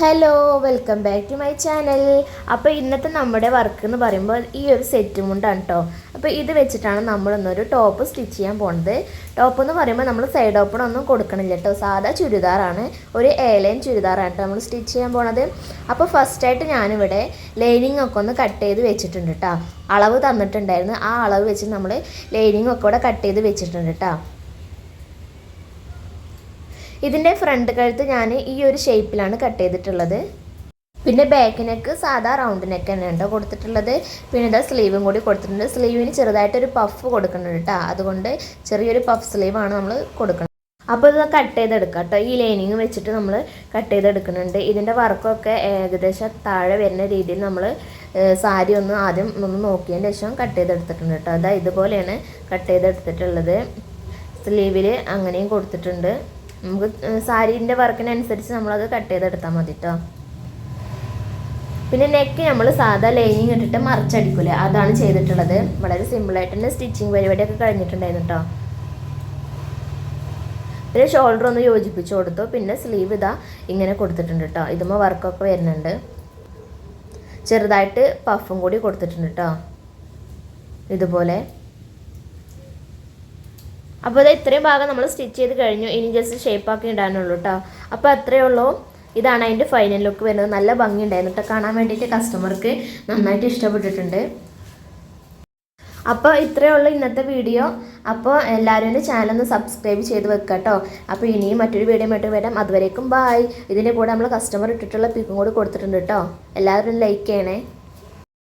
Hello welcome back to my channel അപ്പോൾ ഇന്നത്തെ നമ്മുടെ വർക്ക് എന്ന് പറയുമ്പോൾ ഈ ഒരു സെറ്റ് മുണ്ടാണ് കേട്ടോ അപ്പോൾ ഇത് വെച്ചിട്ടാണ് നമ്മളിന്നൊരു ടോപ്പ് സ്റ്റിച്ച് ചെയ്യാൻ പോണത്. ടോപ്പ് എന്ന് പറയുമ്പോൾ നമ്മൾ സൈഡ് ഓപ്പൺ ഒന്നും കൊടുക്കണില്ല കേട്ടോ സാധാ ചുരിദാറാണ്. ഒരു ഏലൈൻ ചുരിദാറാണ് കേട്ടോ നമ്മൾ സ്റ്റിച്ച് ചെയ്യാൻ പോണത്. അപ്പോൾ ഫസ്റ്റായിട്ട് ഞാനിവിടെ ലൈനിങ് ഒക്കെ ഒന്ന് കട്ട് ചെയ്ത് വെച്ചിട്ടുണ്ട് കേട്ടോ അളവ് തന്നിട്ടുണ്ടായിരുന്നു. ആ അളവ് വെച്ച് നമ്മൾ ലൈനിങ് ഒക്കെ കൂടെ കട്ട് ചെയ്ത് വെച്ചിട്ടുണ്ട് കേട്ടോ ഇതിന്റെ ഫ്രണ്ട് കഴുത്ത് ഞാൻ ഈ ഒരു ഷേപ്പിലാണ് കട്ട് ചെയ്തിട്ടുള്ളത്. പിന്നെ ബാക്ക് നെക്ക് സാധാ റൗണ്ട് നെക്ക് തന്നെ ഉണ്ടോ കൊടുത്തിട്ടുള്ളത്. പിന്നെ ഇതാ സ്ലീവും കൂടി കൊടുത്തിട്ടുണ്ട്. സ്ലീവിന് ചെറുതായിട്ടൊരു പഫ് കൊടുക്കുന്നുണ്ട് കേട്ടോ. അതുകൊണ്ട് ചെറിയൊരു പഫ് സ്ലീവാണ് നമ്മൾ കൊടുക്കുന്നത് അപ്പോൾ ഇത് കട്ട് ചെയ്തെടുക്കാം കേട്ടോ. ഈ ലൈനിങ് വെച്ചിട്ട് നമ്മൾ കട്ട് ചെയ്തെടുക്കുന്നുണ്ട്. ഇതിന്റെ വർക്കൊക്കെ ഏകദേശം താഴെ വരുന്ന രീതിയിൽ നമ്മൾ സാരി ഒന്ന് ആദ്യം ഒന്ന് നോക്കിയതിന് ശേഷം കട്ട് ചെയ്തെടുത്തിട്ടുണ്ട് കേട്ടോ. അതാ ഇതുപോലെയാണ് കട്ട് ചെയ്തെടുത്തിട്ടുള്ളത്. സ്ലീവിൽ അങ്ങനെയും കൊടുത്തിട്ടുണ്ട്. നമുക്ക് സാരീന്റെ വർക്കിനനുസരിച്ച് നമ്മളത് കട്ട് ചെയ്തെടുത്താൽ മതി കേട്ടോ പിന്നെ നെക്ക് നമ്മൾ സാധാ ലൈനിങ് ഇട്ടിട്ട് മറിച്ചടിക്കൂലേ? അതാണ് ചെയ്തിട്ടുള്ളത്. വളരെ സിമ്പിളായിട്ട് തന്നെ സ്റ്റിച്ചിങ് പരിപാടിയൊക്കെ കഴിഞ്ഞിട്ടുണ്ടായിരുന്നു കേട്ടോ പിന്നെ ഷോൾഡർ ഒന്ന് യോജിപ്പിച്ച് കൊടുത്തു. പിന്നെ സ്ലീവ് ഇതാ ഇങ്ങനെ കൊടുത്തിട്ടുണ്ട് കേട്ടോ ഇതുമ്പോൾ വർക്കൊക്കെ വരുന്നുണ്ട്. ചെറുതായിട്ട് പഫും കൂടി കൊടുത്തിട്ടുണ്ട് കേട്ടോ ഇതുപോലെ. അപ്പോൾ അത് ഇത്രയും ഭാഗം നമ്മൾ സ്റ്റിച്ച് ചെയ്ത് കഴിഞ്ഞു. ഇനി ജസ്റ്റ് ഷേപ്പാക്കി ഇടാനുള്ളൂ കേട്ടോ അപ്പോൾ അത്രയേ ഉള്ളൂ. ഇതാണ് അതിന്റെ ഫൈനൽ ലുക്ക് വരുന്നത്. നല്ല ഭംഗി ഉണ്ടായിരുന്നു കേട്ടോ കാണാൻ വേണ്ടിയിട്ട് കസ്റ്റമർക്ക് നന്നായിട്ട് ഇഷ്ടപ്പെട്ടിട്ടുണ്ട്. അപ്പോൾ ഇത്രയേ ഉള്ളൂ ഇന്നത്തെ വീഡിയോ അപ്പോൾ എല്ലാവരും എന്റെ ചാനൽ ഒന്ന് സബ്സ്ക്രൈബ് ചെയ്ത് വെക്കുക കേട്ടോ അപ്പോൾ ഇനിയും മറ്റൊരു വീഡിയോ ആയിട്ട് വരാം. അതുവരേക്കും ബായ് ഇതിന്റെ കൂടെ നമ്മൾ കസ്റ്റമർ ഇട്ടിട്ടുള്ള പിക്കും കൂടി കൊടുത്തിട്ടുണ്ട് കേട്ടോ എല്ലാവരും ലൈക്ക് ചെയ്യണേ.